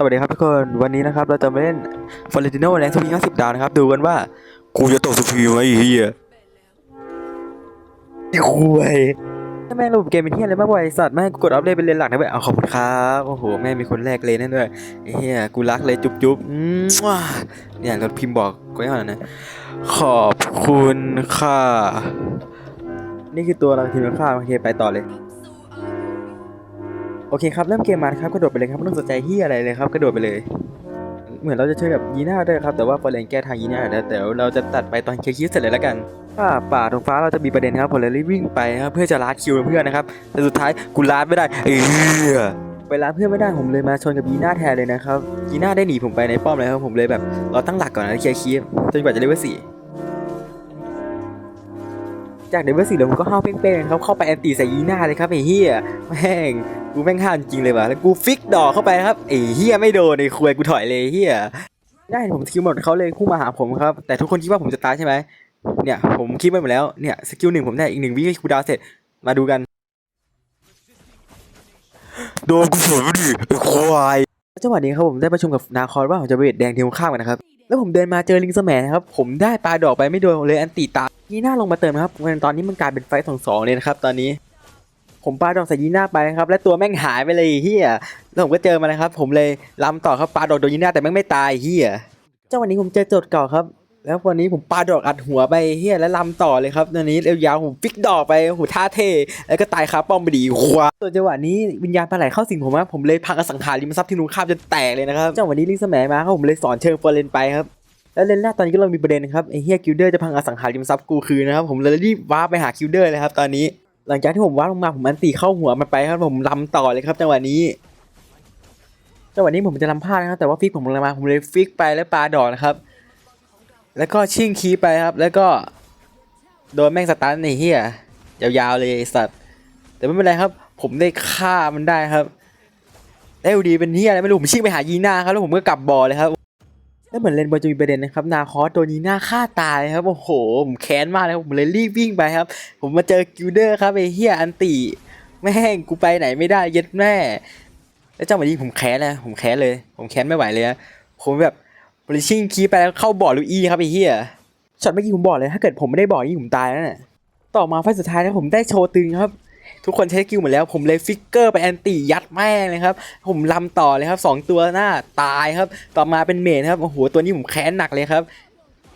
สวัสดีครับทุกคนวันนี้นะครับเราจะมาเล่นฟอร์เรนติโนแรงสุพีห้าสิบดาวนะครับ ดูกันว่า กูจะตกสุพีไหมไอ้เฮียไอ้คุยถ้าแม่งระบบเกมเป็นเฮียอะไรมากกว่าไอสัตว์แม่งกูกดอัพเลยเป็นเลนหลักนะเว้ยเอาขอบคุณครับโอ้โหแม่งมีคนแรกเลยนั่นด้วยไอ้เฮียกูรักเลยจุ๊บจุ๊บอืมว้าเนี่ยเราพิมพ์บอกกูให้ก่อนนะขอบคุณค่ะ นี่คือตัวเราทีมค่าโอเคไปต่อเลย โอเคครับ เริ่มเกมมาครับกระโดดไปเลยครับไม่ต้องสนใจเฮียอะไรเลยครับกระโดดไปเลย เหมือนเราจะช่วยกับยีน่าด้วยครับแต่ว่าฟอร์เรนแก้ทางยีน่าแล้วแต่เราจะตัดไปตอนเคลียร์คิวเสร็จเลยแล้วกันถ้าป่าตรงฟ้าเราจะมีประเด็นครับผมเลยรีบวิ่งไปครับเพื่อจะลาดคิวเพื่อนนะครับแต่สุดท้ายกูลาดไม่ได้เออไปลาดเพื่อนไม่ได้ผมเลยมาชนกับยีน่าแทนเลยนะครับยีน่าได้หนีผมไปในป้อมเลยครับผมเลยแบบเราตั้งหลักก่อนนะเคลียร์คิวจนกว่าจะเลเวลสี่จากเลเวลสี่แล้วผมก็ห้าวเป้งๆครับเข้าไปแอนตี้ใส่ยีน่าเลยครับไอ้เหี้ยแม่ง กูแม่งห้ามจริงเลยว่ะแล้วกูฟิกดอกเข้าไปครับไอ้เฮียไม่โดนไอ้ควยกูถอยเลยเฮียได้ผมสกิลหมดเขาเลยพุ่งมาหาผมครับ แต่ทุกคนคิดว่าผมจะตายใช่ไหมเนี่ยผมคิดไว้หมดแล้วเนี่ยสกิลหนึ่งผมได้อีกหนึ่งวิคูลดาวน์เสร็จมาดูกันโดนกูสวนดิไอ้ควายจังหวะนี้ครับผมได้ประชุมกับนาคอสว่าผมจะไปเวทแดงทีมข้ามกันนะครับแล้วผมเดินมาเจอลิงสแมนะครับผมได้ปลาดอกไปไม่โดนเลยอันตีตายยีน่าลงมาเติมนะครับตอนนี้มันกลายเป็นไฟต์สองสองเลยนะครับตอนนี้ ผมปาดอกใส่ยีน่าไปนะครับ และตัวแม่งหายไปเลยเฮียแล้วผมก็เจอมาเลยครับ ผมเลยลำต่อครับปาดอกโดนยีน่าแต่แม่งไม่ตายเฮียเจ้าวันนี้ผมเจอโจทย์เก่าครับ แล้ววันนี้ผมปาดอกอัดหัวไปเฮียแล้วลำต่อเลยครับตอนนี้เร็วยาวผมฟิกดอกไปโอ้โหท่าเท่แล้วก็ตายคาป้อมไปดีควาส่วนจังหวะนี้วิญญาณปลาไหลเข้าสิงผมครับผมเลยพังอสังหาริมทรัพย์ที่นูข้ามจนแตกเลยนะครับเจังหวะนี้ลิงสแหมมาครับผมเลยสอนเชิงฟอร์เรนไปครับแล้วเลนแรกตอนนี้ก็เรามีประเด็นนะครับไอ้เฮียกิลเดอร์จะพังอสังหาริมทรัพย์กูคืนนะครับผมเลยรีบว้าไปหากิลเดอร์เลยครับตอนนี้ หลังจากที่ผมว้าร์ปลงมาผมอันตีเข้าหัวมันไปครับผมลำต่อเลยครับจังหวะนี้จังหวะนี้ผมจะลำพลาดนะครับแต่ว่าฟิกผมลงมาผมเลยฟิกไปแล้วปลาดอกนะครับ แล้วก็ชิ่งคีไปครับ แล้วก็โดนแม่งสตันในเฮียยาวๆเลยสัตว์แต่ไม่เป็นไรครับ ผมได้ฆ่ามันได้ครับได้ดีเป็นเฮียอะไรไม่รู้ผมชิ่งไปหายีน่าครับแล้วผมก็กลับบ่อเลยครับ แล้วเหมือนเลนบอลจะมีประเด็นนะครับ นาคอสโดนยีน่าฆ่าตายครับ โอ้โห ผมแค้นมากเลยผมเลยรีบวิ่งไปครับ ผมมาเจอกิลเดอร์ครับไอ้เฮียอันติแม่งกูไปไหนไม่ได้เย็ดแม่ แล้วเจังหวะนี้ผมแค้นนะผมแค้นเลย ผมแค้นไม่ไหวเลยนะผมแบบบริชิงคีไปแล้วเข้าบ่อลูอี้ครับไอ้เฮียช็อตเมื่อกี้ผมบอกเลยถ้าเกิดผมไม่ได้บ่อนี่ผมตายแล้วน่ะต่อมาไฟสุดท้ายนะผมได้โชว์ตึงครับ ทุกคนใช้สกิลหมดแล้ว ผมเลยฟิกเกอร์ไปแอนตี้ยัดแม่งเลยครับ ผมลำต่อเลยครับสองตัวหน้าตายครับ ต่อมาเป็นเมนครับ โอ้โห ตัวนี้ผมแค้นหนักเลยครับ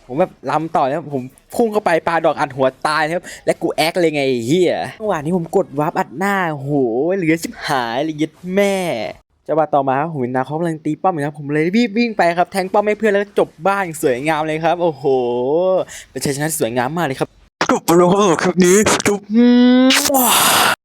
ผมแบบลำต่อแล้วผมพุ่งเข้าไปปาดอกอัดหัวตายครับ และกูแอคเลยไงเฮียจังหวะนี้ผมกดวาร์ปอัดหน้าโอ้โหเหลือชิบหายเลยยัดแม่จังหวะต่อมาครับผมเห็นนาเขากำลังตีป้อมอยู่ครับผมเลยรีบวิ่งไปครับแทงป้อมให้เพื่อนแล้วจบบ้านสวยงามเลยครับ โอ้โหเป็นชัยชนะสวยงามมากเลยครับ จบไปแล้วครับคลิปนี้จบ